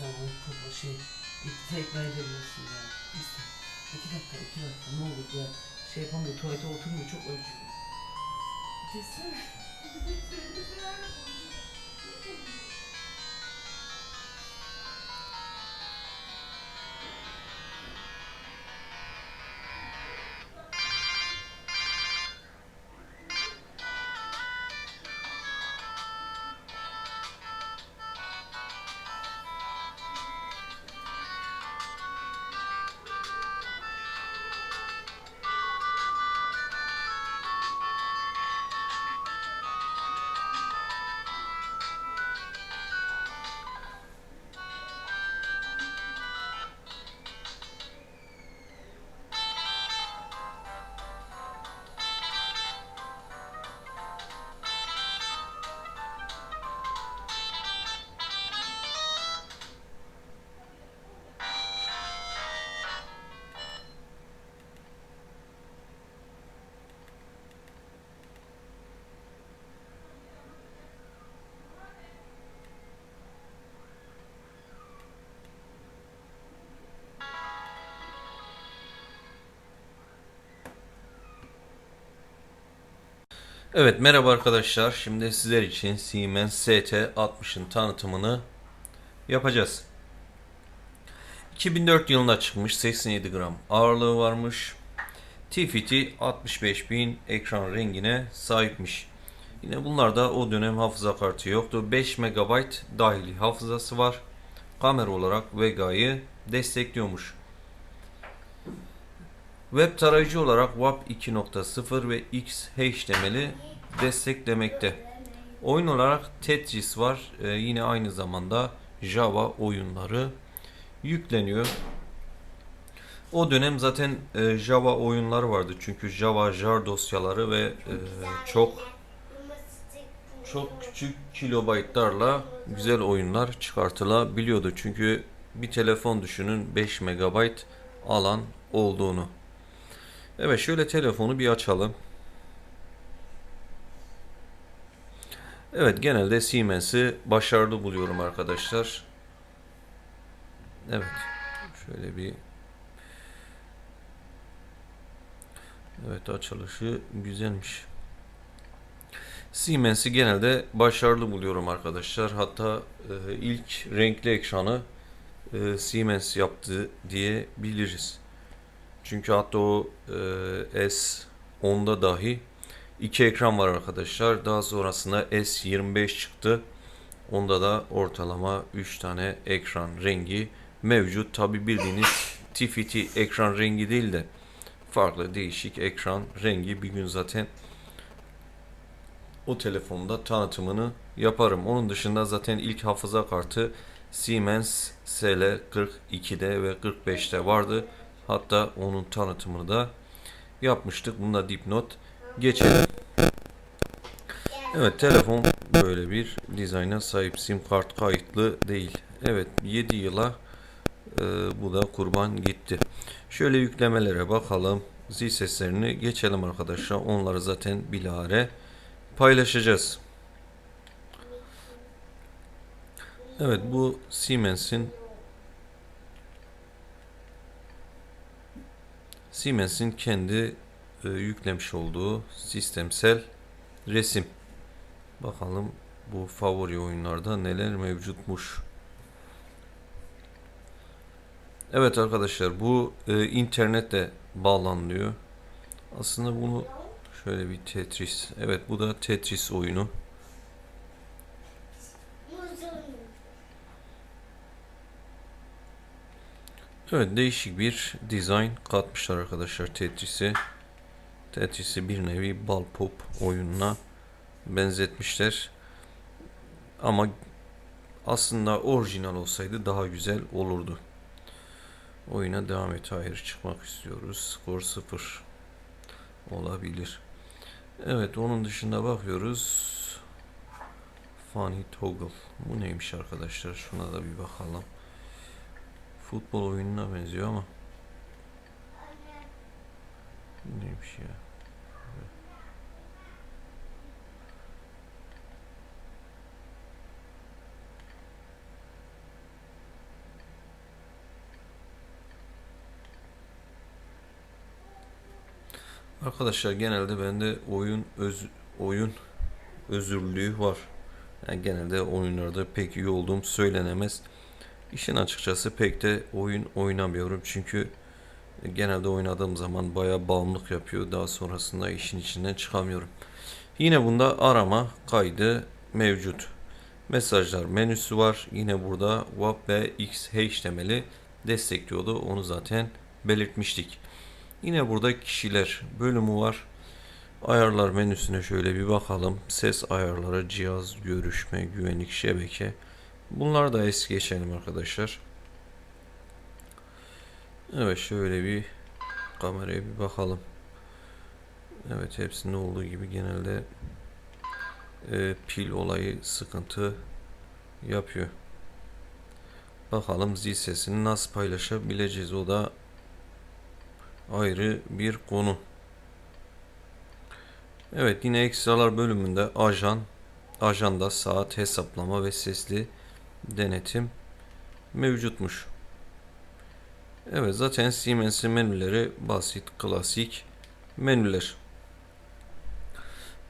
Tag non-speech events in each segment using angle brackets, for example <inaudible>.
Sen o kafa şey bir tekrar edebilirsin ya. İşte iki dakika iki dakika ne olur ya şey yapamıyor tuvalete oturmuyor çok acıyor. Desene. <laughs> Evet merhaba arkadaşlar. Şimdi sizler için Siemens ST60'ın tanıtımını yapacağız. 2004 yılında çıkmış 87 gram ağırlığı varmış. TFT 65000 ekran rengine sahipmiş. Yine bunlarda o dönem hafıza kartı yoktu. 5 MB dahili hafızası var. Kamera olarak Vega'yı destekliyormuş. Web tarayıcı olarak WAP 2.0 ve XHTML'i desteklemekte. Oyun olarak Tetris var. Ee, yine aynı zamanda Java oyunları yükleniyor. O dönem zaten e, Java oyunları vardı. Çünkü Java jar dosyaları ve e, çok çok küçük kilobaytlarla güzel oyunlar çıkartılabiliyordu. Çünkü bir telefon düşünün 5 MB alan olduğunu. Evet şöyle telefonu bir açalım. Evet genelde Siemens'i başarılı buluyorum arkadaşlar. Evet. Şöyle bir Evet açılışı güzelmiş. Siemens'i genelde başarılı buluyorum arkadaşlar. Hatta e, ilk renkli ekranı e, Siemens yaptı diyebiliriz. Çünkü hatta o e, S10'da dahi iki ekran var arkadaşlar. Daha sonrasında S25 çıktı. Onda da ortalama 3 tane ekran rengi mevcut. Tabi bildiğiniz TFT ekran rengi değil de farklı değişik ekran rengi bir gün zaten o telefonda tanıtımını yaparım. Onun dışında zaten ilk hafıza kartı Siemens SL42'de ve 45'te vardı. Hatta onun tanıtımını da yapmıştık. Bunda dipnot geçelim. Evet telefon böyle bir dizayna sahip. Sim kart kayıtlı değil. Evet 7 yıla e, bu da kurban gitti. Şöyle yüklemelere bakalım. Zil seslerini geçelim arkadaşlar. Onları zaten bilahare paylaşacağız. Evet bu Siemens'in Siemens'in kendi e, yüklemiş olduğu sistemsel resim. Bakalım bu favori oyunlarda neler mevcutmuş. Evet arkadaşlar bu e, internete bağlanıyor. Aslında bunu şöyle bir Tetris. Evet bu da Tetris oyunu. Evet değişik bir dizayn katmışlar arkadaşlar Tetris'e. Tetris'i bir nevi bal pop oyununa benzetmişler. Ama aslında orijinal olsaydı daha güzel olurdu. Oyuna devam et. Hayır çıkmak istiyoruz. Skor 0 olabilir. Evet onun dışında bakıyoruz. Funny Toggle. Bu neymiş arkadaşlar? Şuna da bir bakalım. Futbol oyununa benziyor ama. Neymiş ya? Arkadaşlar genelde bende oyun öz oyun özürlüğü var. Yani genelde oyunlarda pek iyi olduğum söylenemez. İşin açıkçası pek de oyun oynamıyorum çünkü genelde oynadığım zaman baya bağımlılık yapıyor. Daha sonrasında işin içinden çıkamıyorum. Yine bunda arama kaydı mevcut. Mesajlar menüsü var. Yine burada WAP ve XHTML'i destekliyordu. Onu zaten belirtmiştik. Yine burada kişiler bölümü var. Ayarlar menüsüne şöyle bir bakalım. Ses ayarları, cihaz, görüşme, güvenlik, şebeke. Bunlar da es geçelim arkadaşlar. Evet şöyle bir kameraya bir bakalım. Evet hepsinde olduğu gibi genelde e, pil olayı sıkıntı yapıyor. Bakalım zil sesini nasıl paylaşabileceğiz o da ayrı bir konu. Evet yine ekstralar bölümünde ajan, ajanda, saat, hesaplama ve sesli denetim mevcutmuş. Evet zaten Siemens'in menüleri basit, klasik menüler.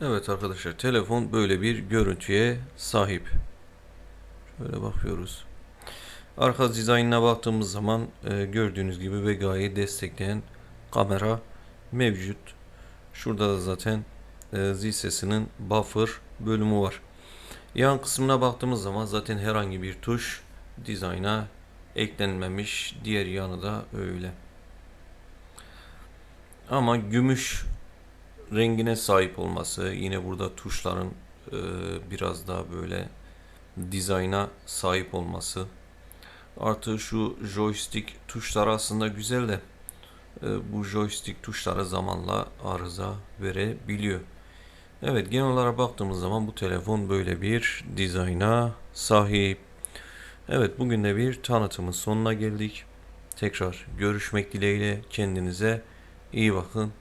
Evet arkadaşlar telefon böyle bir görüntüye sahip. Şöyle bakıyoruz. Arka dizaynına baktığımız zaman e, gördüğünüz gibi Vega'yı destekleyen kamera mevcut. Şurada da zaten e, zil sesinin buffer bölümü var. Yan kısmına baktığımız zaman zaten herhangi bir tuş dizayna eklenmemiş. Diğer yanı da öyle. Ama gümüş rengine sahip olması yine burada tuşların e, biraz daha böyle dizayna sahip olması artı şu joystick tuşları aslında güzel de e, bu joystick tuşları zamanla arıza verebiliyor. Evet genel olarak baktığımız zaman bu telefon böyle bir dizayna sahip. Evet bugün de bir tanıtımın sonuna geldik. Tekrar görüşmek dileğiyle kendinize iyi bakın.